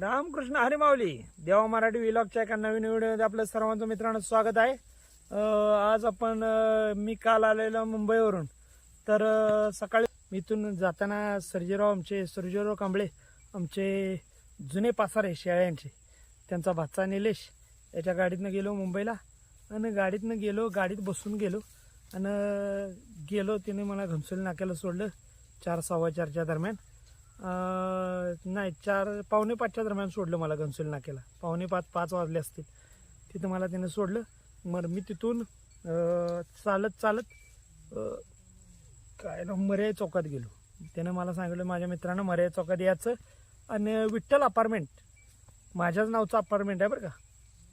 रामकृष्ण हरिमावली देवा मराठी विलॉगच्या एका नवीन व्हिडिओमध्ये आपलं सर्वांचं मित्रांनो स्वागत आहे. आज आपण मी काल आलेलो मुंबईवरून. तर सकाळी इथून जाताना सर्जेराव आमचे सर्जेराव कांबळे आमचे जुने पासारे शेळ्यांचे त्यांचा भाचा निलेश याच्या गाडीतनं गेलो मुंबईला. आणि गाडीतनं गेलो गाडीत बसून गेलो. आणि गेलो तिने मला घनसोली नाक्याला सोडलं चार सव्वा चारच्या दरम्यान. नाही चार पावणे पाचच्या दरम्यान सोडलं मला घनसोली नाक्याला पावणे पाच पाच वाजले असतील. तिथं मला त्याने सोडलं. मग मी तिथून चालत चालत काय ना मर्याय चौकात गेलो. त्यानं मला सांगितलं माझ्या मित्रानं मर्याय चौकात यायचं आणि विठ्ठल अपार्टमेंट. माझ्याच नावचं अपार्टमेंट आहे बरं का.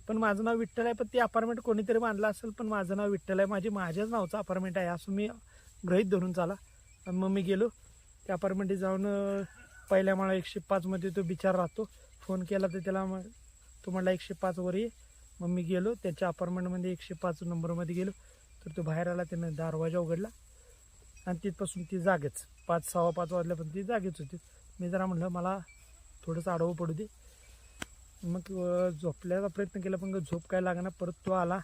पण माझं नाव विठ्ठल आहे पण ते अपार्टमेंट कोणीतरी बांधलं असेल पण माझं नाव विठ्ठल आहे. माझी माझ्याच नावचं अपार्टमेंट आहे असं मी गृहीत धरून चाला. आणि मग मी गेलो. त्या अपार्टमेंटमध्ये जाऊन पहिल्या मला एकशे पाचमध्ये तो बिचार राहतो. फोन केला तर त्याला मग तो म्हणला एकशे पाचवर ये. मग मी गेलो. त्याच्या अपार्टमेंटमध्ये एकशे पाच नंबरमध्ये गेलो. तर तो बाहेर आला त्यानं दरवाजा उघडला. आणि तिथपासून ती जागेच पाच सव्वा पाच वाजल्यापर्यंत ती जागेच होती. मी जरा म्हणलं मला थोडंसं आडवं पडू दे. मग झोपल्याचा प्रयत्न केला पण झोप काय लागणार परत तो आला.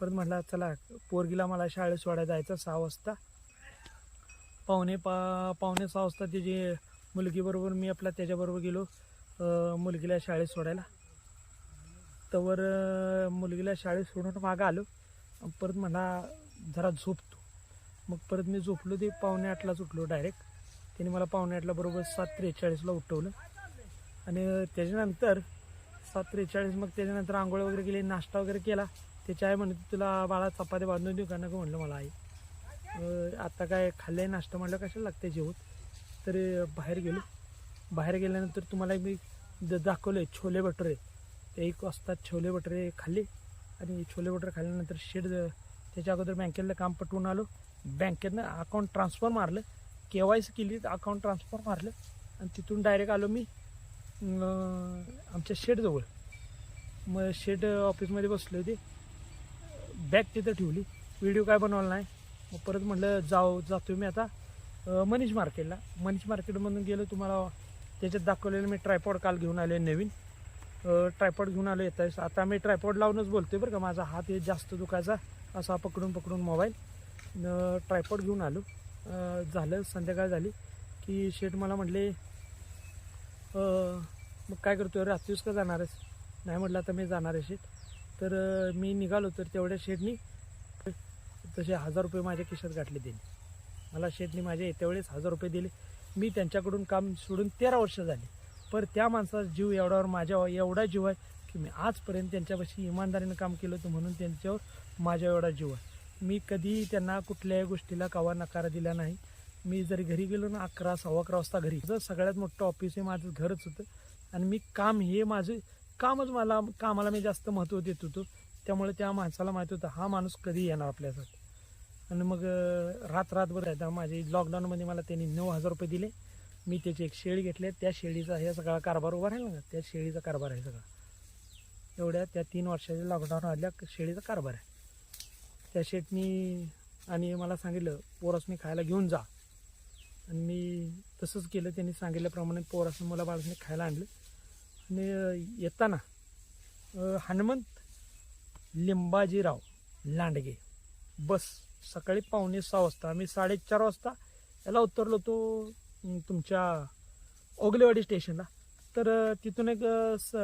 परत म्हटला चला पोरगीला मला शाळेत सोडायला जायचं सहा वाजता. पावणे पा पावणे सहा वाजता त्याची मुलगीबरोबर मी आपला त्याच्याबरोबर गेलो मुलगीला शाळेत सोडायला. तर मुलगीला शाळेत सोडून मागं आलो. परत म्हणा जरा झोपतो. मग परत मी झोपलो ते पावणे आठलाच उठलो डायरेक्ट त्याने मला पावणे आठला बरोबर सात त्रेचाळीसला उठवलं. आणि त्याच्यानंतर सात त्रेचाळीस मग त्याच्यानंतर आंघोळ वगैरे केली नाश्ता वगैरे केला. त्याची आई म्हणत तुला बाळा चपात्या बांधून देऊ का? नको म्हणलं मला आई. आता काय खाल्लंय नाश्ता म्हटलं कशाला लागते जेवत? तर बाहेर गेलो. बाहेर गेल्यानंतर तुम्हाला मी द दाखवले छोले भटुरे. ते एक वाजता छोले भटुरे खाल्ले आणि छोले भटुरे खाल्ल्यानंतर शेड त्याच्या अगोदर बँकेतलं काम पटवून आलो. बँकेतनं अकाउंट ट्रान्सफर मारलं. के वाय सी केली अकाउंट ट्रान्सफर मारलं. आणि तिथून डायरेक्ट आलो मी आमच्या शेडजवळ. मग शेड ऑफिसमध्ये बसले होते. बॅग तिथं ठेवली. व्हिडिओ काय बनवला नाही. मग परत म्हटलं जाऊ जातो मी आता. मनीष मार्केटला. मनीष मार्केटमधून गेलो तुम्हाला त्याच्यात दाखवलेलं मी ट्रायपॉड काल घेऊन आलो नवीन. ट्रायपॉड घेऊन आलो येत आहे आता मी ट्रायपॉड लावूनच बोलतोय बरं का माझा हात हे जास्त दुखायचा असा पकडून पकडून मोबाईल ट्रायपॉड घेऊन आलो. झालं संध्याकाळ झाली की शेठ मला म्हटले मग काय करतोय रात्रीच का जाणार आहेस? नाही म्हटलं आता मी जाणार आहे शेठ. तर मी निघालो तर तेवढ्या शेठनी तसे हजार रुपये माझ्या खिशात गाठले त्यांनी. मला शेठनी माझ्या येत्या वेळेस हजार रुपये दिले. मी त्यांच्याकडून काम सोडून तेरा वर्ष झाले. पर त्या माणसाचा जीव एवढ्यावर माझ्या एवढा जीव आहे की मी आजपर्यंत त्यांच्यापाशी इमानदारीनं काम केलं होतं म्हणून त्यांच्यावर माझ्या एवढा जीव आहे. मी कधीही त्यांना कुठल्याही गोष्टीला कवा नकार दिला नाही. मी जरी घरी गेलो ना अकरा सव्वा अकरा वाजता घरी जर सगळ्यात मोठं ऑफिस हे माझं घरच होतं आणि मी काम हे माझं कामच मला कामाला मी जास्त महत्त्व देत होतो. त्यामुळे त्या माणसाला माहीत होतं हा माणूस कधी येणार आपल्यासाठी? आणि मग रात रातभर आहे. माझे लॉकडाऊनमध्ये मला त्यांनी नऊ हजार रुपये दिले. मी त्याची एक शेळी घेतली. त्या शेळीचा हे सगळा कारभार उभा राहिला ना? त्या शेळीचा कारभार आहे सगळा. एवढ्या त्या तीन वर्षाच्या लॉकडाऊन आल्या शेळीचा कारभार आहे. त्या शेटनी आणि मला सांगितलं पोरसनी खायला घेऊन जा. आणि मी तसंच केलं. त्यांनी सांगितल्याप्रमाणे पोरासनी मला बाळासनी खायला आणलं. आणि येताना हनुमंत लिंबाजीराव लांडगे. बस. सकाळी पावणे सहा वाजता. आम्ही साडेचार वाजता याला उतरलो तो तुमच्या ओगलेवाडी स्टेशनला. तर तिथून एक स-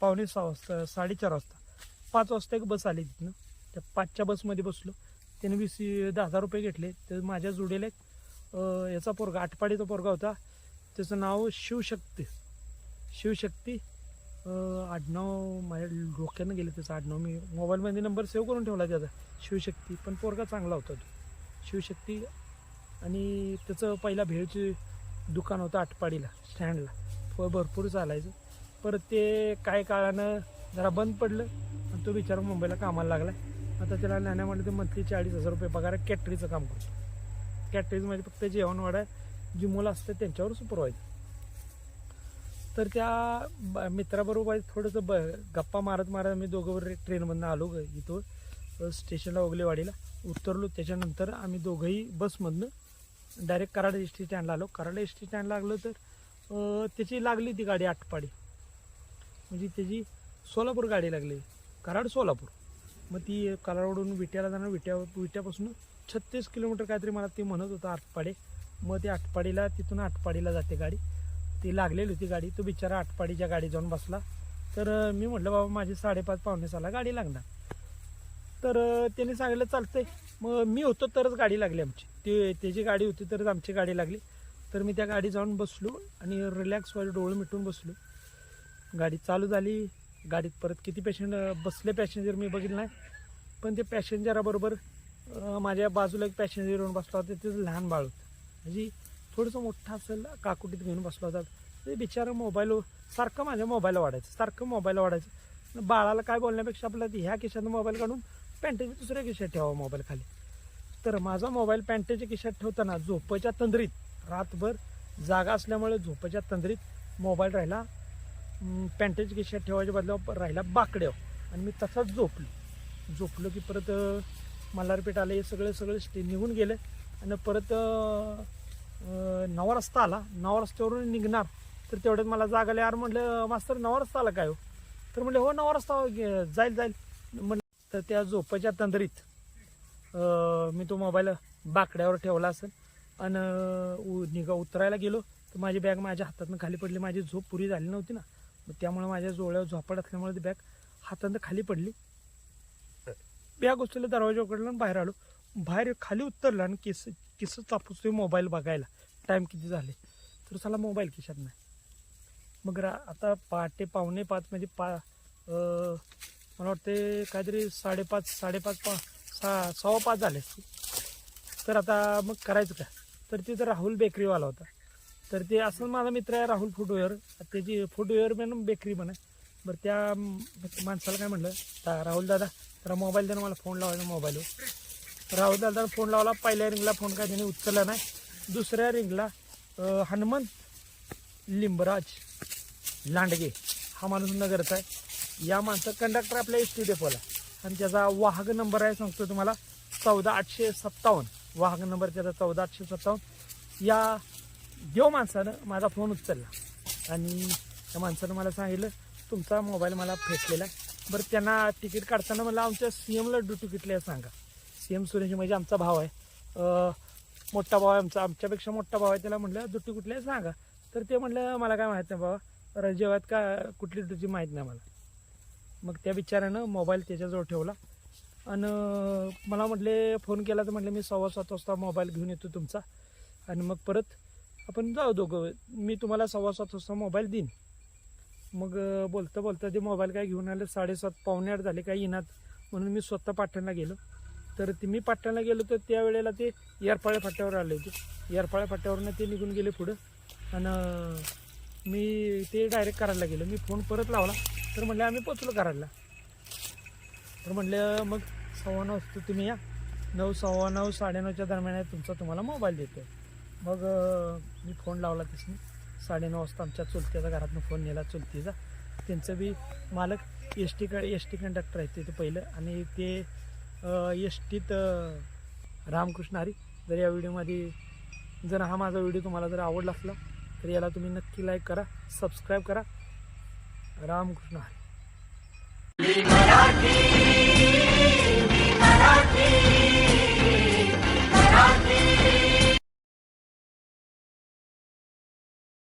पावणे सहा वाजता साडेचार वाजता. पाच वाजता एक बस आली तिथनं. त्या पाचच्या बसमध्ये बसलो. त्याने वीस दहा हजार रुपये घेतले. तर माझ्या जोडीला एक याचा पोरगा आटपाडीचा पोरगा होता. त्याचं नाव शिवशक्ती. शिवशक्ती आडनाव माझ्या डोक्यानं गेलं त्याचं आडनाव. मी मोबाईलमध्ये नंबर सेव्ह करून ठेवला त्याचा. शिवशक्ती पण पोरगा चांगला होता तो. शिवशक्ती आणि त्याचं पहिला भेळचं दुकान होतं आटपाडीला स्टँडला. प भरपूर चालायचं. परत ते काय काळानं जरा बंद पडलं आणि तो बिचारा मुंबईला कामाला लागला. आता त्याला नाण्यामध्ये ते मंथली चाळीस हजार रुपये पगार कॅटरीचं काम करतो. कॅटरीजमध्ये म्हणजे फक्त जेवणवाढा जी मुलं असतात त्यांच्यावर सुपरवायझर. तर त्या ब- मित्राबरोबर थोडंसं ब गप्पा मारत मारत आम्ही दोघं ट्रेनमधनं आलो ग इथं स्टेशनला ओगलेवाडीला उतरलो त्याच्यानंतर आम्ही दोघंही बसमधनं डायरेक्ट कराड एस टी स्टँडला आलो. कराड एस टी स्टँडला लागलो तर त्याची लागली ती गाडी आटपाडी. म्हणजे त्याची सोलापूर गाडी लागली. कराड सोलापूर. मग ती कराडवरून विट्याला जाणार. विट्या विट्यापासून छत्तीस किलोमीटर काहीतरी मला ते म्हणत होतं आटपाडे. मग ते आटपाडीला तिथून आटपाडीला जाते गाडी. ती लागलेली होती गाडी. तो बिचारा आटपाडीच्या गाडी जाऊन बसला. तर मी म्हटलं बाबा माझी साडेपाच पावणे साला गाडी लागणार. तर त्याने सांगितलं चालतंय. मग मी होतो तरच गाडी लागली आमची. ती त्याची गाडी होती तरच आमची गाडी लागली. तर मी त्या गाडी जाऊन बसलो आणि रिलॅक्स व्हायला डोळे मिटून बसलो. गाडी चालू झाली. गाडीत परत किती पेशंट बसले पॅसेंजर मी बघितलं नाही. पण ते पॅसेंजराबरोबर माझ्या बाजूला एक पॅसेंजर येऊन बसला होता. तिथं लहान बाळ होतं. म्हणजे थोडंसं मोठं असेल काकुटीत घेऊन बसलो होता ते बिचारा मोबाईल सारखं माझ्या मोबाईल वाढायचं सारखं मोबाईल वाढायचं. बाळाला काय बोलण्यापेक्षा आपल्याला ह्या खिशातनं मोबाईल काढून पॅन्टेच्या दुसऱ्या खिशात ठेवा मोबाईल खाली. तर माझा मोबाईल पॅन्टेच्या खिशात ठेवताना झोपेच्या तंद्रीत रातभर जागा असल्यामुळे झोपेच्या तंद्रीत मोबाईल राहिला. पॅन्टेच्या खिशात ठेवायच्या बदल्यावर राहिला बाकड्यावर. आणि मी तसाच झोपलो. झोपलो की परत मल्हारपेठ आलं हे सगळे सगळे स्टे निघून गेले. आणि परत नवा रस्ता आला. नवा रस्त्यावरून निघणार. तर तेवढ्यात मला जागा यार म्हटलं मास्तर नवा रस्ता आला काय हो? तर म्हणले हो नवा रस्ता जाईल जाईल. म्हटलं तर त्या झोपाच्या तंद्रीत मी तो मोबाईल बाकड्यावर ठेवला असेल. आणि उ- निघा उतरायला गेलो. तर माझी बॅग माझ्या हातातनं खाली पडली. माझी झोप पुरी झाली नव्हती ना. मग त्यामुळे माझ्या जोळ्यावर झोपाट असल्यामुळे ती बॅग हातानं खाली पडली. बॅग उचलली दरवाजा उकडला आणि बाहेर आलो. बाहेर खाली उतरलं आणि केस केस चापूस मोबाईल बघायला. टाईम किती झाले? तर चला मोबाईल खिशात नाही. मग रा आता पहाटे पावणे पाच म्हणजे पा मला वाटते काहीतरी साडेपाच साडेपाच पा सहा सव्वा पाच झाले. तर आता मग करायचं काय? तर तिथं राहुल बेकरीवाला होता. तर ते असं माझा मित्र आहे राहुल फुटवेअर त्याची फुटवेअर पण बेकरी पण आहे. बरं त्या माणसाला काय म्हणलं? राहुल दादा जरा मोबाईल द्या मला फोन लावायचा मोबाईलवर राहुल दादा फोन लावला पहिल्या रिंगला फोन काय त्याने उचलला नाही. दुसऱ्या रिंगला हनुमंत लिंबराज लांडगे. हा माणूस नगरचा आहे. या माणसं कंडक्टर आपल्या एस टी डेपोला आणि त्याचा वाहक नंबर आहे सांगतो तुम्हाला. चौदा आठशे सत्तावन्न. वाहक नंबर त्याचा चौदा आठशे सत्तावन्न. या देव माणसानं माझा फोन उचलला. आणि त्या माणसानं मला सांगितलं तुमचा मोबाईल मला फेटलेला आहे. बरं त्यांना तिकीट काढताना मला आमच्या सी एमला ड्युटी तिकीटला आहे सांगा. सी एम सुरेश म्हणजे आमचा भाव आहे. मोठा भाव आहे आमचा. आमच्यापेक्षा मोठा भाव आहे त्याला म्हटलं दुट्टी कुठली आहे सांगा. तर ते म्हटलं मला काय माहीत नाही बाबा. रजेवात का कुठली ड्युटी माहीत नाही मला. मग त्या बिचारानं मोबाईल त्याच्याजवळ ठेवला. आणि मला म्हटले फोन केला तर म्हटलं मी सव्वा सात वाजता मोबाईल घेऊन येतो तुमचा. आणि मग परत आपण जाऊ दोघं. मी तुम्हाला सव्वा सात वाजता मोबाईल देईन. मग बोलतं बोलता बोलता ते मोबाईल काय घेऊन आले साडेसात पावणे आठ झाले काय येणार. म्हणून मी स्वतः पाठणला गेलो. तर ते मी पाटणला गेलो तर त्यावेळेला ते येरपाळ्या फाट्यावर आले होते. येरपाळ्या फाट्यावरनं ते निघून गेले पुढं. आणि मी ते डायरेक्ट करायला गेलो. मी फोन परत लावला. तर म्हणलं आम्ही पोचलो करायला. तर म्हणलं मग सव्वा नऊ वाजता तुम्ही या. नऊ सव्वा नऊ साडेनऊच्या दरम्यान आहे तुमचा तुम्हाला मोबाईल देतो मग मी फोन लावला तिसनी. साडेनऊ वाजता आमच्या चुलत्याचा घरातून फोन नेला चुलतीचा. त्यांचं बी मालक S T S T conductor आहे तिथे पहिलं. आणि ते एस टीत रामकृष्ण हरी. जर या व्हिडिओमध्ये जर हा माझा व्हिडिओ तुम्हाला जर आवडला असला तर याला तुम्ही नक्की लाईक करा सबस्क्राईब करा. रामकृष्ण हरी. मराठी.